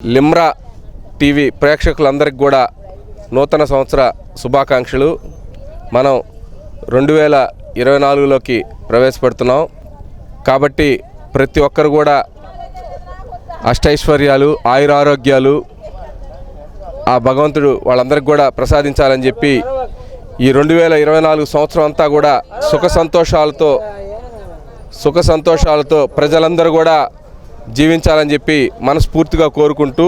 Limra TV ప్రేక్షకులందరికీ కూడా నూతన సంవత్సర శుభాకాంక్షలు. మనం రెండు వేల ఇరవై నాలుగులోకి ప్రవేశపెడుతున్నాం. కాబట్టి ప్రతి ఒక్కరు కూడా అష్టైశ్వర్యాలు ఆయురారోగ్యాలు ఆ భగవంతుడు వాళ్ళందరికీ కూడా ప్రసాదించాలని చెప్పి ఈ రెండు వేల ఇరవై నాలుగు సంవత్సరం అంతా కూడా సుఖ సంతోషాలతో సుఖ సంతోషాలతో ప్రజలందరూ కూడా జీవించాలని చెప్పి మనస్ఫూర్తిగా కోరుకుంటూ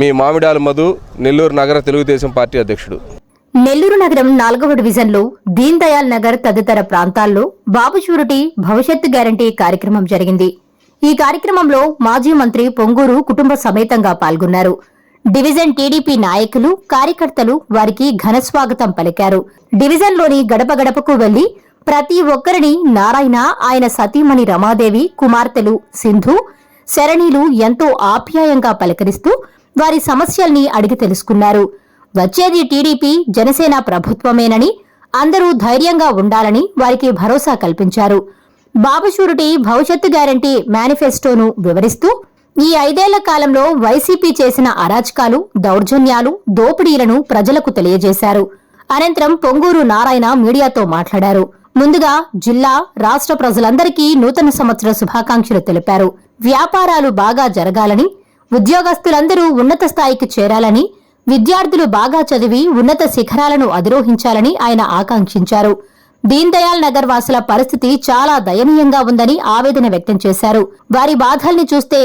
మీ మామిడాల మధు నెల్లూరు నగర తెలుగుదేశం పార్టీ అధ్యక్షుడు. నెల్లూరు నగరం నాలుగవ డివిజన్లో దీన్ దయాల్ నగర్ తదితర ప్రాంతాల్లో బాబు షూరిటీ భవిష్యత్తు గ్యారంటీ కార్యక్రమం జరిగింది. ఈ కార్యక్రమంలో మాజీ మంత్రి పొంగూరు కుటుంబ సమేతంగా పాల్గొన్నారు. డివిజన్ టీడీపీ నాయకులు కార్యకర్తలు వారికి ఘన స్వాగతం పలికారు. డివిజన్లోని గడప గడపకు వెళ్ళి ప్రతి ఒక్కరిని నారాయణ ఆయన సతీమణి రమాదేవి కుమార్తెలు సింధు శరణీలు ఎంతో ఆప్యాయంగా పలకరిస్తూ వారి సమస్యల్ని అడిగి తెలుసుకున్నారు. వచ్చేది టీడీపీ జనసేన ప్రభుత్వమేనని అందరూ ధైర్యంగా ఉండాలని వారికి భరోసా కల్పించారు. బాబు భవిష్యత్తు గ్యారంటీ మేనిఫెస్టోను వివరిస్తూ ఈ ఐదేళ్ళ కాలంలో వైసీపీ చేసిన అరాచకాలు దౌర్జన్యాలు దోపిడీలను ప్రజలకు తెలియజేశారు. అనంతరం పొంగూరు నారాయణ మీడియాతో మాట్లాడారు. ముందుగా జిల్లా రాష్ట్ర ప్రజలందరికీ నూతన సంవత్సర శుభాకాంక్షలు తెలిపారు. వ్యాపారాలు బాగా జరగాలని ఉద్యోగస్తులందరూ ఉన్నత స్థాయికి చేరాలని విద్యార్థులు బాగా చదివి ఉన్నత శిఖరాలను అధిరోహించాలని ఆయన ఆకాంక్షించారు. దీన్ దయాల్ నగర్ వాసుల పరిస్థితి చాలా దయనీయంగా ఉందని ఆవేదన వ్యక్తం చేశారు. వారి బాధల్ని చూస్తే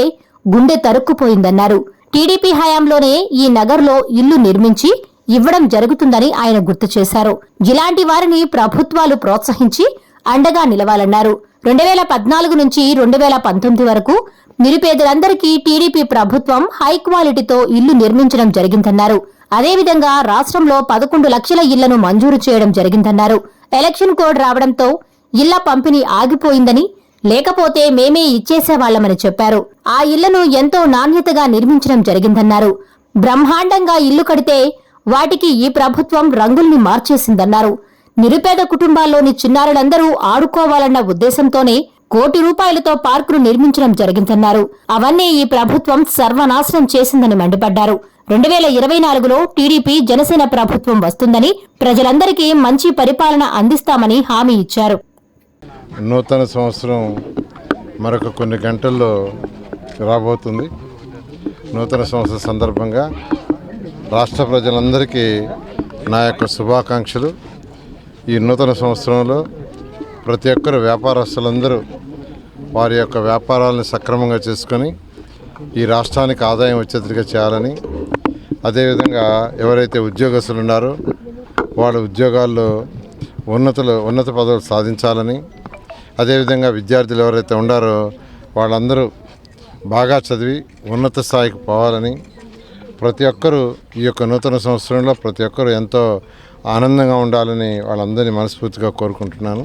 గుండె తరుక్కుపోయిందన్నారు. టీడీపీ హయాంలోనే ఈ నగర్లో ఇల్లు నిర్మించి ఇవ్వడం జరుగుతుందని ఆయన గుర్తు చేశారు. ఇలాంటి వారిని ప్రభుత్వాలు ప్రోత్సహించి అండగా నిలవాలన్నారు. రెండు వేల పద్నాలుగు నుంచి రెండు వేల పంతొమ్మిది వరకు నిరుపేదలందరికీ టీడీపీ ప్రభుత్వం హై క్వాలిటీతో ఇల్లు నిర్మించడం జరిగిందన్నారు. అదేవిధంగా రాష్ట్రంలో పదకొండు లక్షల ఇళ్ళను మంజూరు చేయడం జరిగిందన్నారు. ఎలక్షన్ కోడ్ రావడంతో ఇళ్ళ పంపిణీ ఆగిపోయిందని లేకపోతే మేమే ఇచ్చేసేవాళ్ళమని చెప్పారు. ఆ ఇళ్ళను ఎంతో నాణ్యతగా నిర్మించడం జరిగిందన్నారు. బ్రహ్మాండంగా ఇల్లు కడితే వాటికి ఈ ప్రభుత్వం రంగుల్ని మార్చేసిందన్నారు. నిరుపేద కుటుంబాల్లోని చిన్నారులందరూ ఆడుకోవాలన్న ఉద్దేశంతోనే కోటి రూపాయలతో పార్కును నిర్మించడం జరిగిందన్నారు. అవన్నీ ఈ ప్రభుత్వం సర్వనాశనం చేసిందని మండిపడ్డారు. రెండు వేల ఇరవై నాలుగులో టీడీపీ జనసేన ప్రభుత్వం వస్తుందని ప్రజలందరికీ మంచి పరిపాలన అందిస్తామని హామీ ఇచ్చారు. నూతన సంవత్సరం మరొక కొన్ని గంటల్లో రాబోతుంది. నూతన సంవత్సరం సందర్భంగా రాష్ట్ర ప్రజలందరికీ నా యొక్క శుభాకాంక్షలు. ఈ నూతన సంవత్సరంలో ప్రతి ఒక్కరు వ్యాపారస్తులందరూ వారి యొక్క వ్యాపారాలను సక్రమంగా చేసుకొని ఈ రాష్ట్రానికి ఆదాయం వచ్చేట్టుగా చేయాలని అదేవిధంగా ఎవరైతే ఉద్యోగస్తులు ఉన్నారో వాళ్ళ ఉద్యోగాల్లో ఉన్నతులు ఉన్నత పదవులు సాధించాలని అదేవిధంగా విద్యార్థులు ఎవరైతే ఉండారో వాళ్ళందరూ బాగా చదివి ఉన్నత స్థాయికి పోవాలని ప్రతి ఒక్కరూ ఈ యొక్క నూతన సంవత్సరంలో ప్రతి ఒక్కరూ ఎంతో ఆనందంగా ఉండాలని వాళ్ళందరినీ మనస్ఫూర్తిగా కోరుకుంటున్నాను.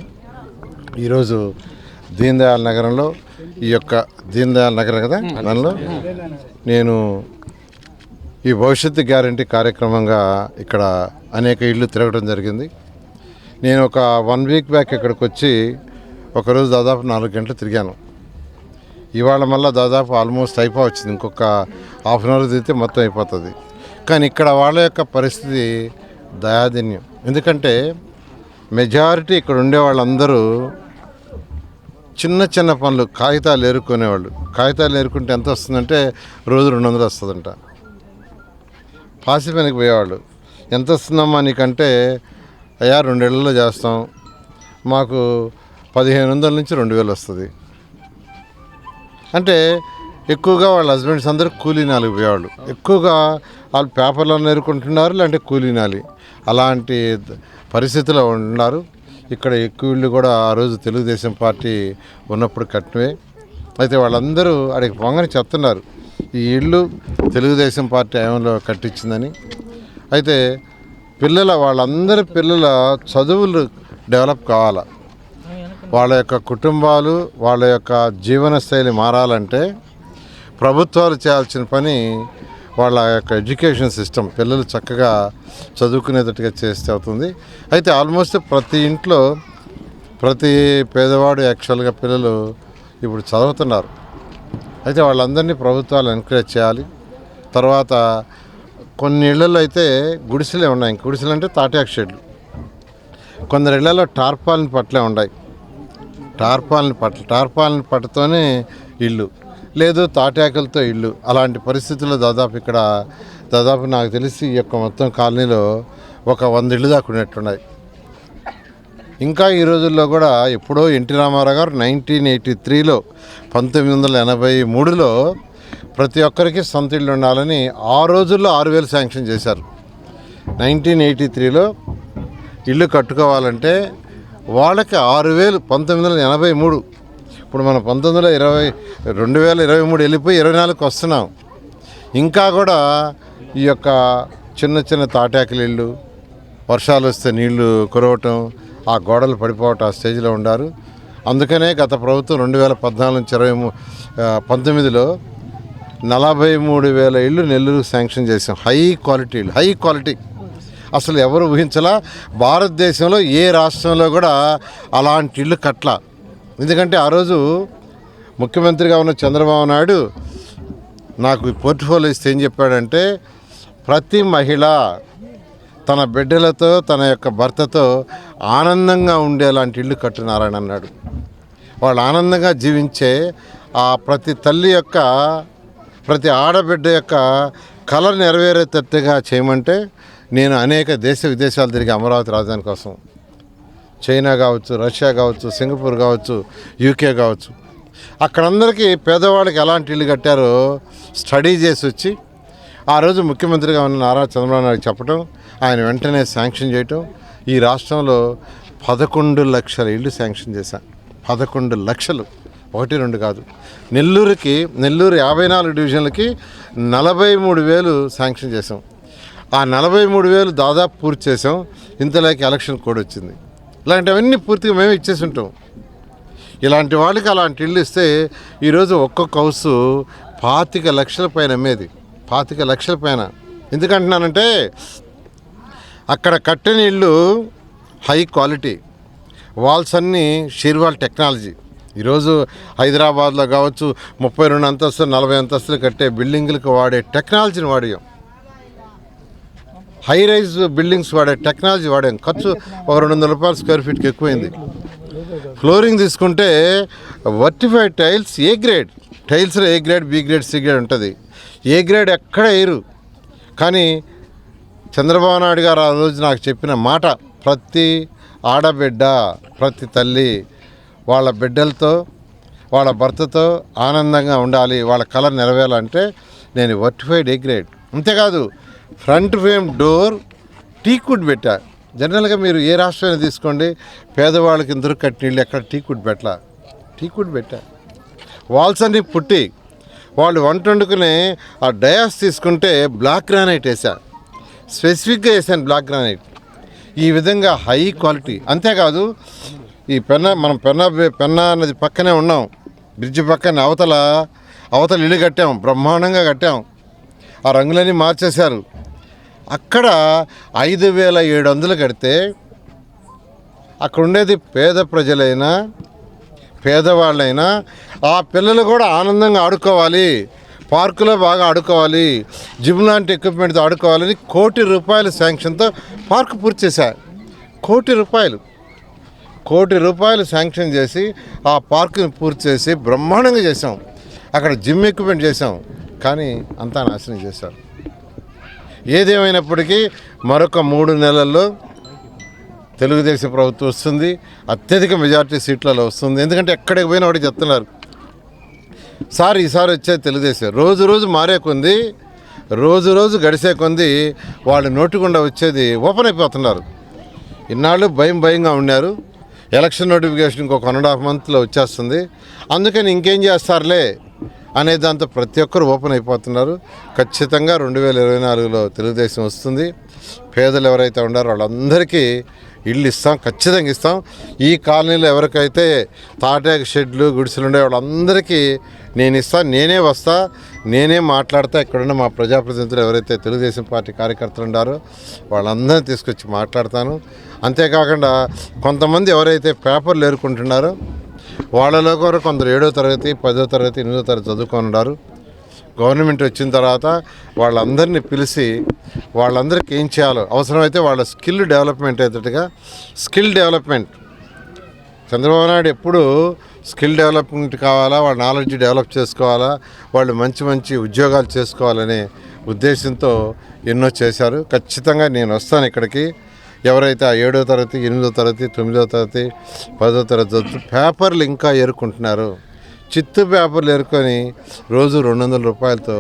ఈరోజు దీన్ దయాళ్ నగరంలో ఈ యొక్క దీన్ దయాళ్ నగరం కదా? దానిలో నేను ఈ భవిష్యత్తు గ్యారంటీ కార్యక్రమంగా ఇక్కడ అనేక ఇళ్ళు తిరగడం జరిగింది. నేను ఒక వన్ వీక్ బ్యాక్ ఇక్కడికి వచ్చి ఒకరోజు దాదాపు నాలుగు గంటలు తిరిగాను. ఇవాళ మళ్ళీ దాదాపు ఆల్మోస్ట్ అయిపో వచ్చింది. ఇంకొక హాఫ్ అన్ అవర్ తిరిగితే మొత్తం అయిపోతుంది. కానీ ఇక్కడ వాళ్ళ యొక్క పరిస్థితి దయాదిన్యం. ఎందుకంటే మెజారిటీ ఇక్కడ ఉండే వాళ్ళందరూ చిన్న చిన్న పనులు కాగితాలు ఏరుకునేవాళ్ళు. కాగితాలు ఏరుకుంటే ఎంత వస్తుందంటే రోజు రెండు వందలు వస్తుందంట. పాసి పనికి పోయేవాళ్ళు. ఎంత వస్తుందమ్మా నీకంటే అయ్యా రెండేళ్ళలో చేస్తాం. మాకు పదిహేను వందల నుంచి రెండు వేలు వస్తుంది. అంటే ఎక్కువగా వాళ్ళ హస్బెండ్స్ అందరూ కూలీనాలి పోయేవాళ్ళు. ఎక్కువగా వాళ్ళు పేపర్లో నేర్చుకుంటున్నారు లేదంటే కూలీనాలి అలాంటి పరిస్థితిలో ఉన్నారు. ఇక్కడ ఎక్కువ ఇళ్ళు కూడా ఆ రోజు తెలుగుదేశం పార్టీ ఉన్నప్పుడు కట్టినవే. అయితే వాళ్ళందరూ అడిగి పొంగని చెప్తున్నారు. ఈ ఇళ్ళు తెలుగుదేశం పార్టీ హయాంలో కట్టించిందని. అయితే పిల్లల వాళ్ళందరి పిల్లల చదువులు డెవలప్ కావాలా? వాళ్ళ యొక్క కుటుంబాలు వాళ్ళ యొక్క జీవన శైలి మారాలంటే ప్రభుత్వాలు చేయాల్సిన పని వాళ్ళ యొక్క ఎడ్యుకేషన్ సిస్టమ్ పిల్లలు చక్కగా చదువుకునేటట్టుగా చేస్తే అవుతుంది. అయితే ఆల్మోస్ట్ ప్రతి ఇంట్లో ప్రతి పేదవాడు యాక్చువల్గా పిల్లలు ఇప్పుడు చదువుతున్నారు. అయితే వాళ్ళందరినీ ప్రభుత్వాలు ఎంకరేజ్ చేయాలి. తర్వాత కొన్ని ఇళ్ళలో అయితే గుడిసెలే ఉన్నాయి. గుడిసెలు అంటే తాటాక్ షెడ్లు. కొందరు ఇళ్ళలో టార్పాలిన్ పట్లే ఉన్నాయి. టార్పాలిన్ పట్ట టార్పాలిన్ పట్టుతోనే ఇల్లు. లేదు తాటాకులతో ఇల్లు. అలాంటి పరిస్థితుల్లో దాదాపు ఇక్కడ దాదాపు నాకు తెలిసి ఈ యొక్క మొత్తం కాలనీలో ఒక వంద ఇళ్ళు దాకా ఉన్నట్టున్నాయి. ఇంకా ఈ రోజుల్లో కూడా ఎప్పుడో ఎన్టీ రామారావు గారు నైన్టీన్ ఎయిటీ త్రీలో పంతొమ్మిది వందల ఎనభై మూడులో ప్రతి ఒక్కరికి సొంత ఇల్లు ఉండాలని ఆ రోజుల్లో ఆరు వేలు శాంక్షన్ చేశారు. నైన్టీన్ ఎయిటీ త్రీలో ఇల్లు కట్టుకోవాలంటే వాళ్ళకి ఆరు వేలు పంతొమ్మిది వందల ఎనభై మూడు. ఇప్పుడు మనం పంతొమ్మిది వందల ఇరవై రెండు వేల ఇరవై మూడు వెళ్ళిపోయి ఇరవై నాలుగుకి వస్తున్నాం. ఇంకా కూడా ఈ యొక్క చిన్న చిన్న తాటాకులు ఇళ్ళు వర్షాలు వస్తే నీళ్ళు కురవటం ఆ గోడలు పడిపోవటం ఆ స్టేజ్లో ఉండారు. అందుకనే గత ప్రభుత్వం రెండు వేల పద్నాలుగు నుంచి ఇరవై పంతొమ్మిదిలో నలభై మూడు వేల ఇళ్ళు నెల్లూరు శాంక్షన్ చేసాం హై క్వాలిటీ ఇళ్ళు హై క్వాలిటీ. అసలు ఎవరు ఊహించలా? భారతదేశంలో ఏ రాష్ట్రంలో కూడా అలాంటి ఇల్లు కట్ల ఎందుకంటే ఆ రోజు ముఖ్యమంత్రిగా ఉన్న చంద్రబాబు నాయుడు నాకు ఈ పోర్ట్ఫోలియో ఇస్తే ఏం చెప్పాడంటే ప్రతి మహిళ తన బిడ్డలతో తన యొక్క భర్తతో ఆనందంగా ఉండేలాంటి ఇల్లు కట్టున్నారని అన్నాడు. వాళ్ళు ఆనందంగా జీవించే ఆ ప్రతి తల్లి యొక్క ప్రతి ఆడబిడ్డ యొక్క కళ నెరవేరేటట్టుగా చేయమంటే నేను అనేక దేశ విదేశాలు తిరిగి అమరావతి రాజధాని కోసం చైనా కావచ్చు రష్యా కావచ్చు సింగపూర్ కావచ్చు యూకే కావచ్చు. అక్కడందరికీ పేదవాళ్ళకి ఎలాంటి ఇల్లు కట్టారో స్టడీ చేసి వచ్చి ఆ రోజు ముఖ్యమంత్రిగా ఉన్న నారా చంద్రబాబు నాయుడు చెప్పడం ఆయన వెంటనే శాంక్షన్ చేయటం ఈ రాష్ట్రంలో పదకొండు లక్షల ఇల్లు శాంక్షన్ చేశాను పదకొండు లక్షలు. ఒకటి రెండు కాదు. నెల్లూరుకి నెల్లూరు యాభై నాలుగు డివిజన్లకి నలభై మూడు వేలు శాంక్షన్ చేసాం ఆ నలభై మూడు వేలు దాదాపు పూర్తి చేసాం ఇంతలోకి ఎలక్షన్ కోడ్ వచ్చింది. ఇలాంటివన్నీ పూర్తిగా మేమే ఇచ్చేసి ఉంటాం ఇలాంటి వాళ్ళకి అలాంటి ఇల్లు ఇస్తే ఈరోజు ఒక్కొక్క హౌస్ పాతిక లక్షల పైన అమ్మేది. పాతిక లక్షల పైన. ఎందుకంటున్నానంటే అక్కడ కట్టిన ఇల్లు హై క్వాలిటీ. వాల్స్ అన్నీ షీర్వాల్ టెక్నాలజీ. ఈరోజు హైదరాబాద్లో కావచ్చు ముప్పై రెండు అంతస్తులు నలభై అంతస్తులు కట్టే బిల్డింగులకు వాడే టెక్నాలజీని వాడాం హై రైజ్ బిల్డింగ్స్ వాడే టెక్నాలజీ వాడాం ఖర్చు ఒక రెండు వందల రూపాయలు స్క్వేర్ ఫీట్కి ఎక్కువైంది. ఫ్లోరింగ్ తీసుకుంటే vitrified tiles A grade? టైల్స్లో A grade B grade C grade ఉంటుంది. ఏ గ్రేడ్ ఎక్కడ వేయరు కానీ చంద్రబాబు నాయుడు గారు ఆ రోజు నాకు చెప్పిన మాట ప్రతి ఆడబిడ్డ ప్రతి తల్లి వాళ్ళ బిడ్డలతో వాళ్ళ భర్తతో ఆనందంగా ఉండాలి వాళ్ళ కళ నెరవేరాలంటే నేను వర్టిఫైడ్ ఏ గ్రేడ్. అంతేకాదు front frame door teak wood పెట్టా. జనరల్గా మీరు ఏ రాష్ట్రాన్ని తీసుకోండి పేదవాళ్ళకి ఇందరూ కట్టినీళ్ళు ఎక్కడ టీకుడ్ పెట్టలా టీకుడ్ పెట్టా. వాల్స్ అన్ని పుట్టి. వాళ్ళు వంట వండుకునే ఆ డయాస్ తీసుకుంటే బ్లాక్ గ్రానైట్ వేసా స్పెసిఫిక్గా వేసాను బ్లాక్ గ్రానైట్. ఈ విధంగా హై క్వాలిటీ. అంతేకాదు ఈ పెన్నా మనం పెన్నా పెన్నా నది పక్కనే ఉన్నాం. బ్రిడ్జ్ పక్కన అవతల అవతల ఇల్లు కట్టాం. బ్రహ్మాండంగా కట్టాం. ఆ రంగులన్నీ మార్చేశారు. అక్కడ ఐదు వేల ఏడు వందలు కడితే అక్కడ ఉండేది పేద ప్రజలైనా పేదవాళ్ళైనా ఆ పిల్లలు కూడా ఆనందంగా ఆడుకోవాలి పార్కులో బాగా ఆడుకోవాలి జిమ్ లాంటి ఎక్విప్మెంట్తో ఆడుకోవాలని కోటి రూపాయల శాంక్షన్తో పార్క్ పూర్తి చేశారు కోటి రూపాయలు. కోటి రూపాయలు శాంక్షన్ చేసి ఆ పార్కుని పూర్తి చేసి బ్రహ్మాండంగా చేసాం అక్కడ జిమ్ ఎక్విప్మెంట్ చేసాం కానీ అంతా నాశనం చేశారు. ఏదేమైనప్పటికీ మరొక మూడు నెలల్లో తెలుగుదేశం ప్రభుత్వం వస్తుంది. అత్యధిక మెజార్టీ సీట్లలో వస్తుంది. ఎందుకంటే ఎక్కడికి పోయినా వాడికి చెప్తున్నారు. సార్ ఈసారి వచ్చేది తెలుగుదేశం. రోజు రోజు మారే కొంది రోజు రోజు గడిసే కొంది వాళ్ళు నోటికుండా వచ్చేది ఓపెన్ అయిపోతున్నారు. ఇన్నాళ్ళు భయం భయంగా ఉన్నారు. ఎలక్షన్ నోటిఫికేషన్ ఇంకొక వన్ అండ్ హాఫ్ మంత్లో వచ్చేస్తుంది. అందుకని ఇంకేం చేస్తారులే? అనే దాంతో ప్రతి ఒక్కరు ఓపెన్ అయిపోతున్నారు. ఖచ్చితంగా రెండు వేల ఇరవై నాలుగులో తెలుగుదేశం వస్తుంది. పేదలు ఎవరైతే ఉన్నారో వాళ్ళందరికీ ఇల్లు ఇస్తాం ఖచ్చితంగా ఇస్తాం. ఈ కాలనీలో ఎవరికైతే తాటాకు షెడ్లు గుడిసెలు ఉండే వాళ్ళందరికీ నేను ఇస్తాను నేనే వస్తా నేనే మాట్లాడతా. ఇక్కడున్న మా ప్రజాప్రతినిధులు ఎవరైతే తెలుగుదేశం పార్టీ కార్యకర్తలు ఉన్నారో వాళ్ళందరినీ తీసుకొచ్చి మాట్లాడతాను. అంతేకాకుండా కొంతమంది ఎవరైతే పేపర్లు ఎరుకుంటున్నారో వాళ్ళలో కూడా కొందరు ఏడో తరగతి పదో తరగతి ఎనిమిదో తరగతి చదువుకొని ఉన్నారు. గవర్నమెంట్ వచ్చిన తర్వాత వాళ్ళందరినీ పిలిచి వాళ్ళందరికీ ఏం చేయాలో అవసరమైతే వాళ్ళ స్కిల్ డెవలప్మెంట్ అయ్యేటట్టుగా స్కిల్ డెవలప్మెంట్. చంద్రబాబు నాయుడు ఎప్పుడు స్కిల్ డెవలప్మెంట్ కావాలా వాళ్ళ నాలెడ్జ్ డెవలప్ చేసుకోవాలా వాళ్ళు మంచి మంచి ఉద్యోగాలు చేసుకోవాలనే ఉద్దేశంతో ఎన్నో చేశారు. ఖచ్చితంగా నేను వస్తాను ఇక్కడికి. ఎవరైతే ఆ ఏడో తరగతి ఎనిమిదో తరగతి తొమ్మిదో తరగతి పదో తరగతి పేపర్లు ఇంకా ఏరుకుంటున్నారు. చిత్తు పేపర్లు ఏరుకొని రోజు రెండు వందల రూపాయలతో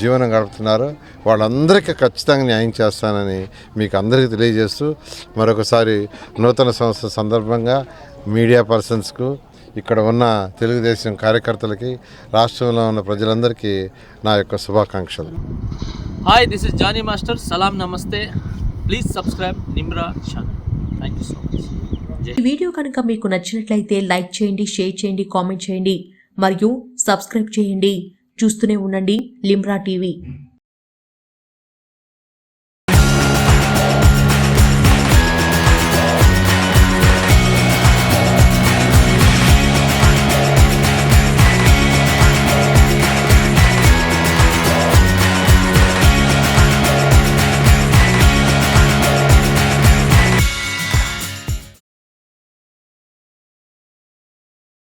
జీవనం గడుపుతున్నారు. వాళ్ళందరికీ ఖచ్చితంగా న్యాయం చేస్తానని మీకు అందరికీ తెలియజేస్తూ మరొకసారి నూతన సంవత్సర సందర్భంగా మీడియా పర్సన్స్కు ఇక్కడ ఉన్న తెలుగుదేశం కార్యకర్తలకి రాష్ట్రంలో ఉన్న ప్రజలందరికీ నా యొక్క శుభాకాంక్షలు. Hi this is Jani master సలాం నమస్తే please subscribe Nimra channel thank you so much ఈ వీడియో కనుక మీకు నచ్చినట్లయితే లైక్ చేయండి షేర్ చేయండి కామెంట్ చేయండి మరియు సబ్స్క్రైబ్ చేయండి. చూస్తూనే ఉండండి లిమ్రా టీవీ